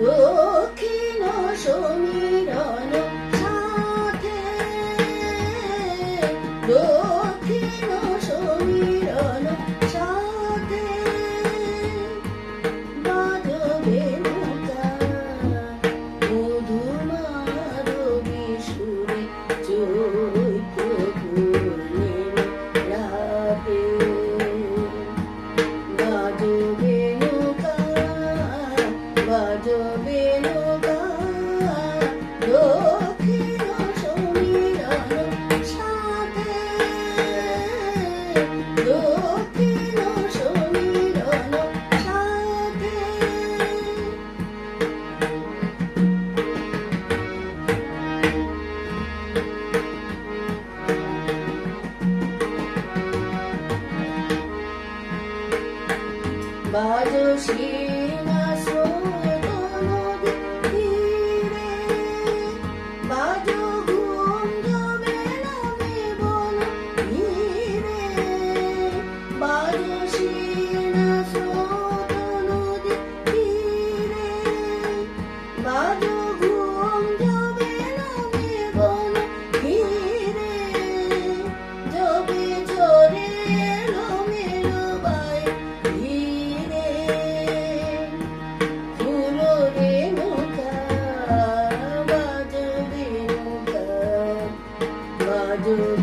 দক্ষিণ সমীরণ সাথে বাজো সীমা Thank you.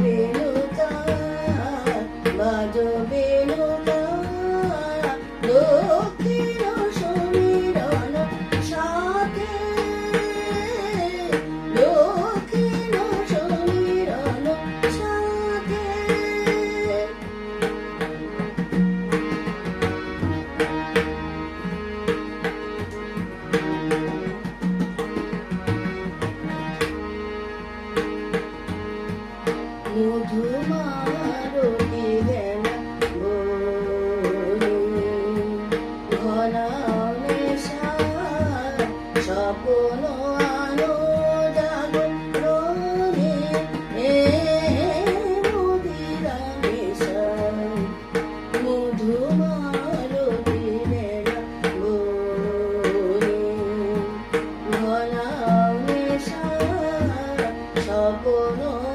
Bồ Tát